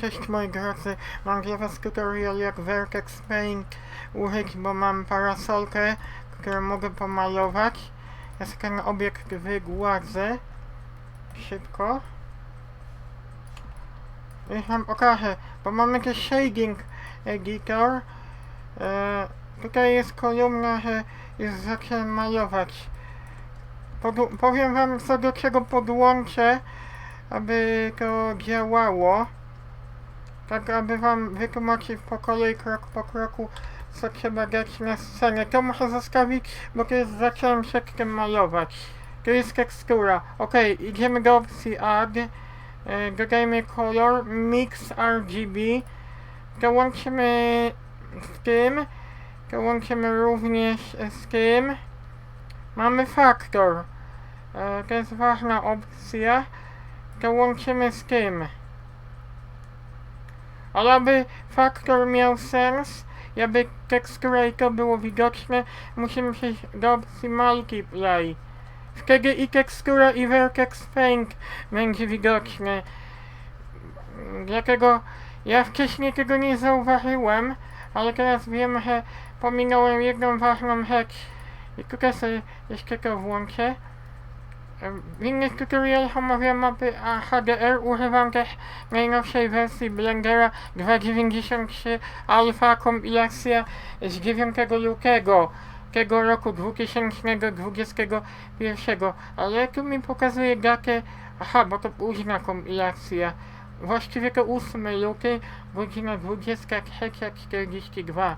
Cześć moi drodzy, mam dla was tutorial jak Vertex Paint użyć, bo mam parasolkę, którą mogę pomalować. Ja ten obiekt wygładzę szybko. Już wam pokażę, bo mam jakiś shading editor. E, tutaj jest kolumna, że już zacząłem malować. Powiem wam co do czego podłączę, aby to działało. Tak, aby wam wytłumaczyć po kolei, krok po kroku, co trzeba dać na scenę. To muszę zostawić, bo to jest, zacząłem przedtem malować. To jest tekstura. Ok, idziemy do opcji Add. E, dodajmy kolor, Mix RGB. To łączymy z tym. To łączymy również z tym. Mamy faktor. E, to jest ważna opcja. To łączymy z tym. Ale aby faktor miał sens, i aby tekstura i to było widoczne, musimy przejść do opcji Multiply. Wtedy i tekstura i Vertex Paint będzie widoczne. Dlatego ja wcześniej tego nie zauważyłem, ale teraz wiem, że pominąłem jedną ważną rzecz. I tutaj sobie jeszcze to włączę. W innych tutorialach omawiam mapy HDR, używam też najnowszej wersji Blendera 2.93 Alpha kompilacja z 9 lutego tego roku 2021, ale tu mi pokazuje datę, aha, bo to późna kompilacja, właściwie to 8 luty, godzina 23.42.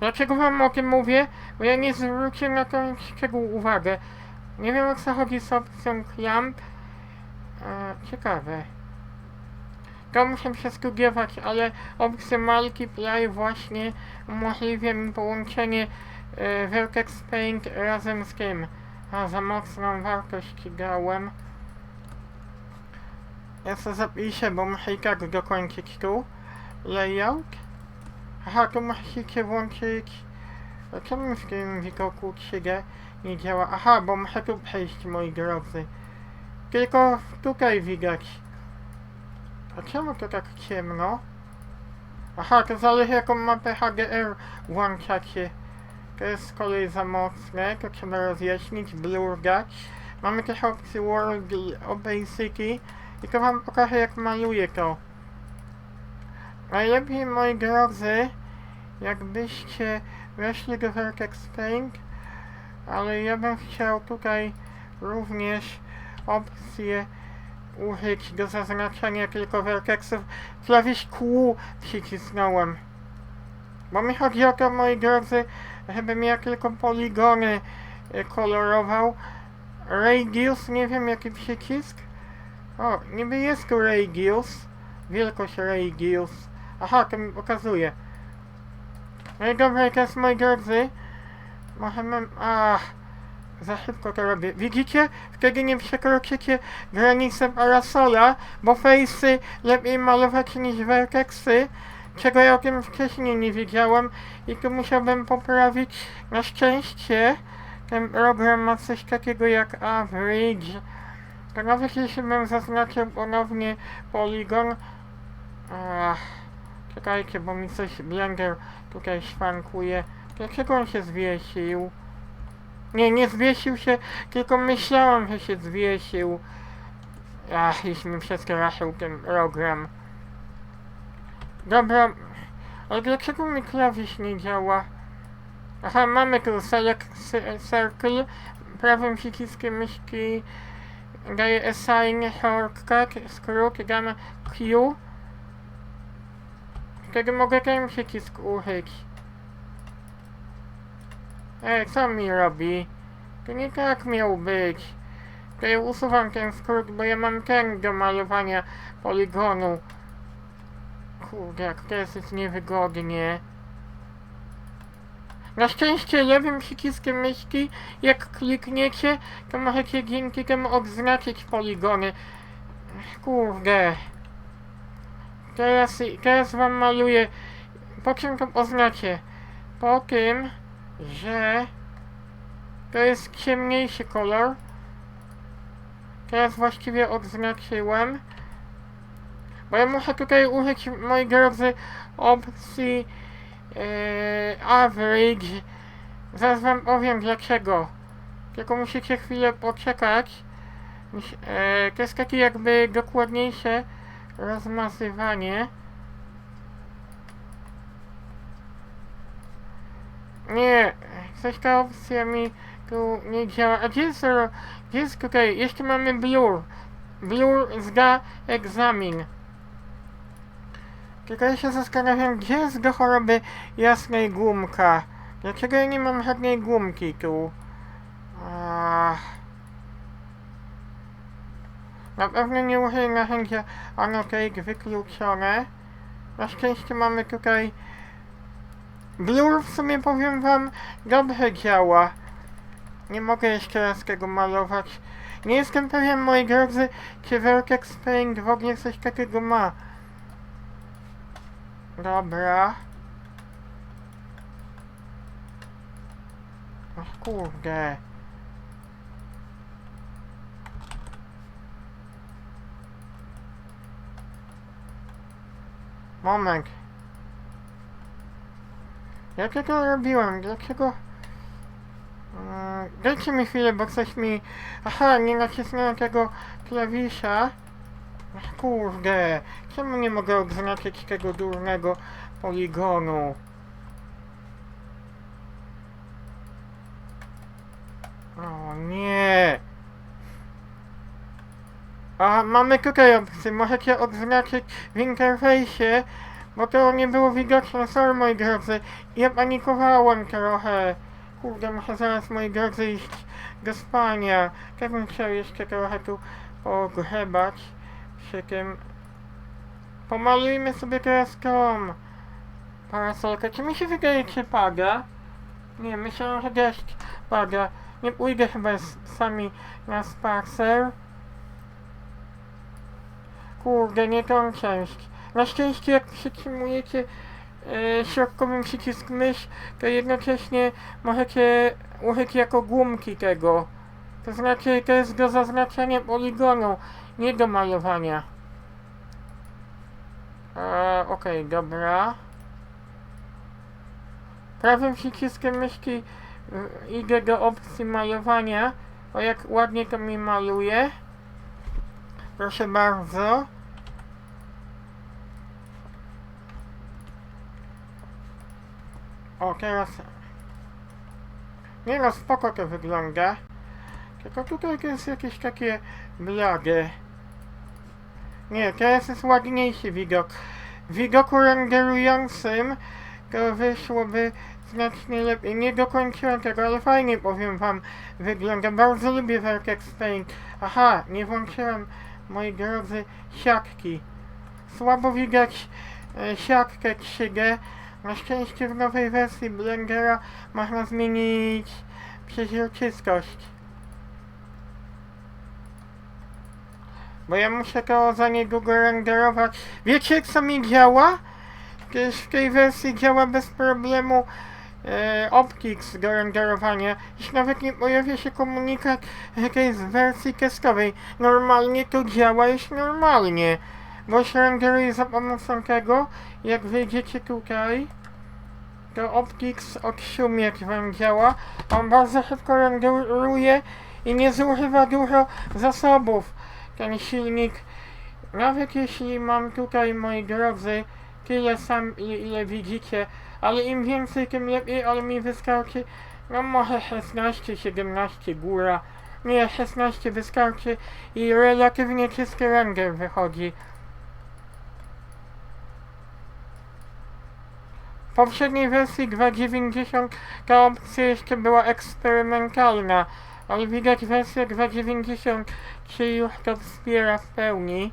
Dlaczego wam o tym mówię? Bo ja nie zwróciłem na to szczegół uwagę. Nie wiem o co chodzi z opcją clamp. E, ciekawe. To muszę przestudiować, ale opcja Multiply właśnie umożliwia mi połączenie e, Vertex Paint razem z tym. A za mocną wartość dałem. Ja sobie zapiszę, bo muszę i tak dokończyć tu. Layout. Aha, tu musicie włączyć... Czemu w tym widoku 3D nie działa? Aha, bo muszę tu przejść, moi drodzy. Tylko tutaj widać. A to tak ciemno? Aha, to zależy jaką mapę HDR włączacie. To jest z kolei za mocne, to trzeba rozjaśnić, blur dać. Mamy też opcję World Opacity i to wam pokażę jak maluję to. Najlepiej, moi drodzy, jakbyście weszli do Vertex Paint, ale ja bym chciał tutaj również opcję użyć do zaznaczenia tylko vertexów. Klawisz Q przycisnąłem. Bo mi chodzi o to, moi drodzy, żebym ja tylko poligony e, kolorował. Radius, nie wiem jaki przycisk. O, niby jest tu radius. Wielkość radius. Aha, to mi pokazuje. Dobra, teraz moi drodzy. Możemy... Ach, za szybko to robię. Widzicie? Wtedy nie przekroczycie granicy parasola, bo face'y lepiej malować niż vertexy, czego ja o tym wcześniej nie wiedziałem i tu musiałbym poprawić. Na szczęście ten program ma coś takiego jak average. To nawet jeśli bym zaznaczył ponownie poligon... Ach, czekajcie, bo mi coś Blender tutaj szwankuje. Dlaczego on się zwiesił? Nie, nie zwiesił się, tylko myślałem, że się zwiesił. Ach, już mi przestraszył ten program. Dobra, ale dlaczego mi klawisz nie działa? Aha, mamy tu select circle, prawym przyciskiem myszki daje assign shortcut, skrót, damy Q. Wtedy mogę ten przycisk użyć. Ej, co mi robi? To nie tak miał być. To ja usuwam ten skrót, bo ja mam ten do malowania poligonu. Kurde, jak teraz jest niewygodnie. Na szczęście lewym przyciskiem myszki, jak klikniecie, to możecie dzięki temu odznaczyć poligony. Kurde. Teraz, teraz wam maluję. Po czym to oznacie? Po tym, że to jest ciemniejszy kolor. Teraz właściwie odznaczyłem. Bo ja muszę tutaj użyć, moi drodzy, opcji e, average. Zaraz wam powiem dlaczego. Tylko musicie chwilę poczekać. E, to jest takie jakby dokładniejsze rozmazywanie. Nie, coś ta opcja mi tu nie działa. A gdzie jest, gdzie jest tutaj? Jeszcze mamy blur. Blur zda egzamin. Tylko ja się zastanawiam, gdzie jest do choroby jasnej gumka? Dlaczego ja nie mam żadnej gumki tu? Na pewno nie użyję narzędzia Annotate wykluczone. Na szczęście mamy tutaj Blur w sumie powiem wam dobrze działa. Nie mogę jeszcze raz tego malować. Nie jestem pewien moi drodzy, czy Vertex Paint w ogóle coś takiego ma. Dobra. Ach kurde. Moment. Jak ja to robiłem? Dlaczego? Mm, Dajcie mi chwilę, bo coś mi... Aha, nie nacisnąłem tego klawisza. Kurde, czemu nie mogę odznaczyć tego durnego poligonu? O nie! A mamy tutaj opcję, możecie odznaczyć w interfejsie, bo to nie było widoczne, sorry moi drodzy. Ja panikowałem trochę. Kurde, muszę zaraz moi drodzy iść do spania. Tak bym chciał jeszcze trochę tu pogrzebać przy tym. Pomalujmy sobie teraz tą parasolkę. Czy mi się wydaje, czy pada? Nie, myślałem, że deszcz pada. Nie pójdę chyba sami na spacer. Kurde, nie tą część. Na szczęście jak przytrzymujecie e, środkowym przycisk mysz, to jednocześnie możecie użyć jako gumki tego. To znaczy to jest do zaznaczania poligonu, nie do malowania. E, Okej, dobra. Prawym przyciskiem myszki y, idę do opcji malowania. O jak ładnie to mi maluje. Proszę bardzo. O, teraz... Nie no, spoko to wygląda. Tylko tutaj jest jakieś takie blade. Nie, teraz jest ładniejszy widok. W widoku renderującym to wyszłoby znacznie lepiej. Nie dokończyłem tego, ale fajnie powiem wam wygląda. Bardzo lubię Vertex Paint. Aha, nie włączyłem, moi drodzy, siatki. Słabo widać e, siatkę 3D. Na szczęście w nowej wersji Blendera można zmienić przeźroczystość. Bo ja muszę to za niedługo renderować. Wiecie co mi działa? Też w tej wersji działa bez problemu e, Optics do renderowania. Już nawet nie pojawia się komunikat, że jest wersji testowej. Normalnie to działa już normalnie. Bo się renderuje za pomocą tego, jak wyjdziecie tutaj, to Optics odszumieć wam działa. On bardzo szybko renderuje i nie zużywa dużo zasobów. Ten silnik, nawet jeśli mam tutaj, moi drodzy, tyle sam, ile widzicie, ale im więcej, tym lepiej, ale mi wystarczy, no może 16, 17 góra. Nie, 16 wystarczy i relatywnie czysty render wychodzi. Poprzedniej wersji 2.90 ta opcja jeszcze była eksperymentalna, ale widać wersja 2.93 już to wspiera w pełni.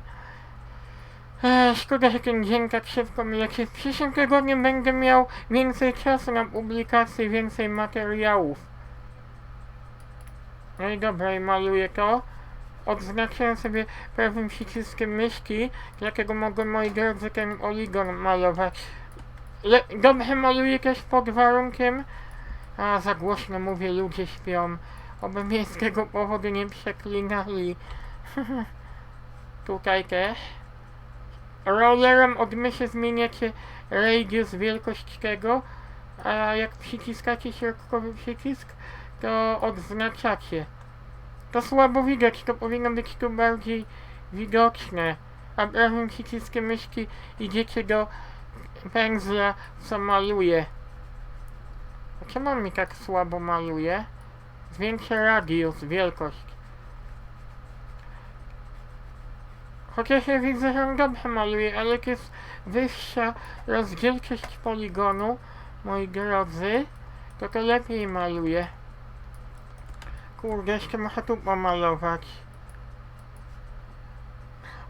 Ech, szkoda, że ten dzień tak szybko mi leci. W przyszłym tygodniu będę miał więcej czasu na publikację, więcej materiałów. No i dobra, i maluję to. Odznaczyłem sobie prawym przyciskiem myszki, dlatego mogę, moi drodzy, ten oligon malować. Le dobrze maluję też pod warunkiem... A, za głośno mówię, ludzie śpią. Oby mnie z tego powodu nie przeklinali. Tutaj też. rollerem od myszy zmieniacie radius, wielkość tego, a jak przyciskacie środkowy przycisk, to odznaczacie. To słabo widać, to powinno być tu bardziej widoczne. A prawym przyciskiem myszki idziecie do pędzla, co maluje. A czemu mi tak słabo maluje? Zwiększę radius, wielkość. Chociaż ja widzę, że on dobrze maluje, ale jak jest wyższa rozdzielczość poligonu, moi drodzy, to to lepiej maluje. Kurde, jeszcze muszę tu pomalować.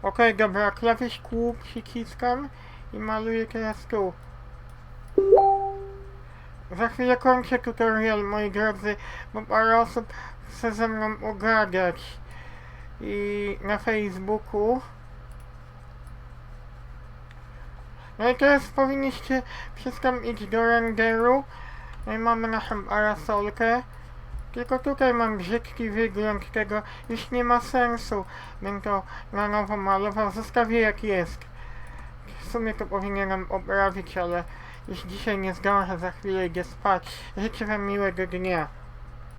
Okej, dobra, klawisz Q przyciskam i maluję teraz tu. Za chwilę kończę tutorial, moi drodzy, bo parę osób chce ze mną ugadać. I na Facebooku. No i teraz powinniście wszystko iść do renderu. No i mamy naszą parasolkę. Tylko tutaj mam brzydki wygląd tego. Już nie ma sensu. Bym to na nowo malował. Zostawię jak jest. W sumie to powinienem poprawić, ale już dzisiaj nie zdążę. Za chwilę idę spać. Życzę wam miłego dnia.